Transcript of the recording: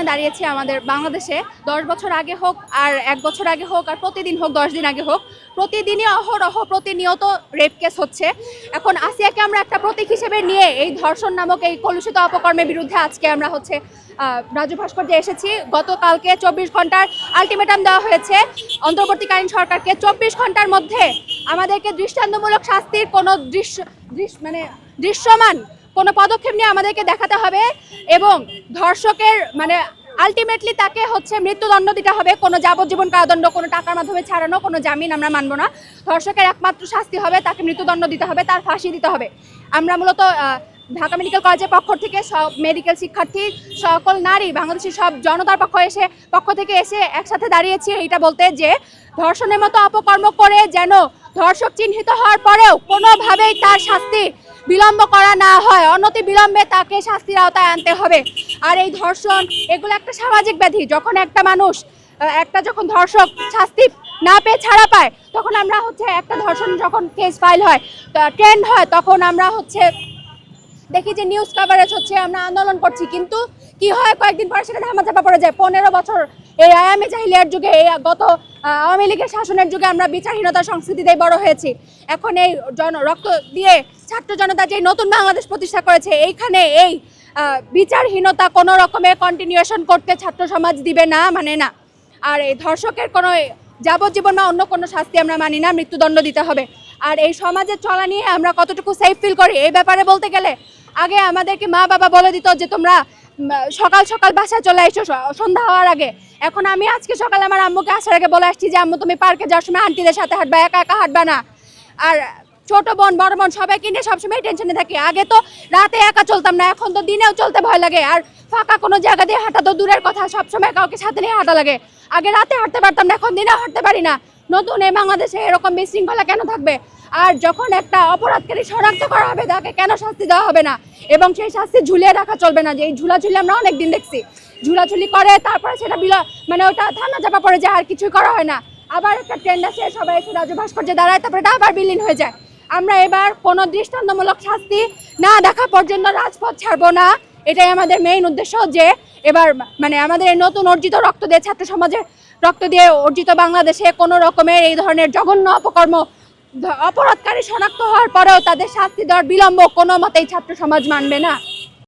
অবস্থানে দাঁড়িয়েছি আমাদের বাংলাদেশে। দশ বছর আগে হোক আর এক বছর আগে হোক আর প্রতিদিন হোক, দশ দিন আগে হোক, প্রতিদিনই অহরহ প্রতিনিয়ত রেপ কেস হচ্ছে। এখন আসিয়াকে আমরা একটা প্রতীক হিসেবে নিয়ে এই ধর্ষণ নামক এই কলুষিত অপকর্মের বিরুদ্ধে আজকে আমরা হচ্ছে রাজু ভাস্কর্যে এসেছি। গতকালকে চব্বিশ ঘণ্টার আলটিমেটাম দেওয়া হয়েছে। অন্তর্বর্তীকালীন সরকারকে চব্বিশ ঘণ্টার মধ্যে আমাদেরকে দৃষ্টান্তমূলক শাস্তির কোনো দৃশ্য মানে দৃশ্যমান কোনো পদক্ষেপ নিয়ে আমাদেরকে দেখাতে হবে এবং ধর্ষকের মানে আলটিমেটলি তাকে হচ্ছে মৃত্যুদণ্ড দিতে হবে। কোনো যাবজ্জীবন কারাদণ্ড, কোনো টাকার মাধ্যমে ছাড়ানো, কোনো জামিন আমরা মানবো না। ধর্ষকের একমাত্র শাস্তি হবে, তাকে মৃত্যুদণ্ড দিতে হবে, তার ফাঁসি দিতে হবে। আমরা মূলত ঢাকা মেডিকেল কলেজের পক্ষ থেকে সব মেডিকেল শিক্ষার্থী, সকল নারী, বাংলাদেশের সব জনতার পক্ষ এসে, পক্ষ থেকে এসে একসাথে দাঁড়িয়েছি এইটা বলতে যে, ধর্ষণের মতো অপকর্ম করে যেন ধর্ষক চিহ্নিত হওয়ার পরেও কোনোভাবেই তার শাস্তি বিলম্ব করা না হয়। অনতি বিলম্বে তাকে শাস্তির আওতায় আনতে হবে। আর এই ধর্ষণ, এগুলো একটা সামাজিক ব্যাধি। যখন একটা মানুষ একটা যখন ধর্ষক শাস্তি না পেয়ে ছাড়া পায়, তখন আমরা হচ্ছে একটা ধর্ষণ যখন কেস ফাইল হয় ট্রেন্ড হয়, তখন আমরা হচ্ছে দেখি যে নিউজ কাভারেজ হচ্ছে, আমরা আন্দোলন করছি। কিন্তু কি হয়? কয়েকদিন পরে সেটা ধামাচাপা পড়ে যায়। পনেরো বছর এই আয়ামে জাহিলিয়ার যুগে, এই গত আওয়ামী লীগের শাসনের যুগে আমরা বিচারহীনতার সংস্কৃতিতেই বড় হয়েছি। এখন এই জন, রক্ত দিয়ে ছাত্র জনতা যে নতুন বাংলাদেশ প্রতিষ্ঠা করেছে, এইখানে এই বিচারহীনতা কোনো রকমের কন্টিনিউশন করতে ছাত্র সমাজ দিবে না মানে না। আর এই ধর্ষকের কোনো যাবজ্জীবন বা অন্য কোনো শাস্তি আমরা মানি না, মৃত্যুদণ্ড দিতে হবে। আর এই সমাজের চলা নিয়ে আমরা কতটুকু সেফ ফিল করি, এই ব্যাপারে বলতে গেলে আগে আমাদেরকে মা বাবা বলে দিত যে তোমরা সকাল সকাল বাসায় চলে এসো সন্ধ্যা হওয়ার আগে। এখন আমি আজকে সকালে আমার আম্মুকে আসার আগে বলে আসছি যে, আম্মু, তুমি পার্কে যাওয়ার সময় আন্টিদের সাথে হাঁটবা, একা একা হাঁটবা না। আর ছোট বোন, বড় বোন সবাইকে নিয়ে সবসময় টেনশনে থাকি? আগে তো রাতে একা চলতাম না, এখন তো দিনেও চলতে ভয় লাগে। আর ফাঁকা কোনো জায়গা দিয়ে হাঁটা তো দূরের কথা, সবসময় কাউকে সাথে নিয়ে হাঁটা লাগে। আগে রাতে হাঁটতে পারতাম না, এখন দিনেও হাঁটতে পারি না। নতুন এই বাংলাদেশে এরকম বিশৃঙ্খলা কেন থাকবে? আর যখন একটা অপরাধকারী শনাক্ত করা হবে, তাকে কেন শাস্তি দেওয়া হবে না? এবং সেই শাস্তি ঝুলিয়ে রাখা চলবে না, যে এই ঝুলাঝুলি আমরা অনেক দিন দেখছি। ঝুলাঝুলি করে, তারপরে সেটা বিল মানে ওটা ধান্না চাপা পড়ে যায়, আর কিছুই করা হয় না। আবার একটা ট্রেন্ড আসে, সবাই এসে রাজু ভাস্কর্যে দাঁড়ায়, তারপরে এটা আবার বিলীন হয়ে যায়। আমরা এবার কোনো দৃষ্টান্তমূলক শাস্তি না দেখা পর্যন্ত রাজপথ ছাড়বো না। এটাই আমাদের মেইন উদ্দেশ্য, যে এবার মানে আমাদের নতুন অর্জিত রক্ত দিয়ে, ছাত্র সমাজের রক্ত দিয়ে অর্জিত বাংলাদেশে কোনো রকমের এই ধরনের জঘন্য অপকর্ম অপরাধকারী শনাক্ত হওয়ার পরেও তাদের শাস্তি দেওয়ার বিলম্ব কোনো মতেই ছাত্র সমাজ মানবে না।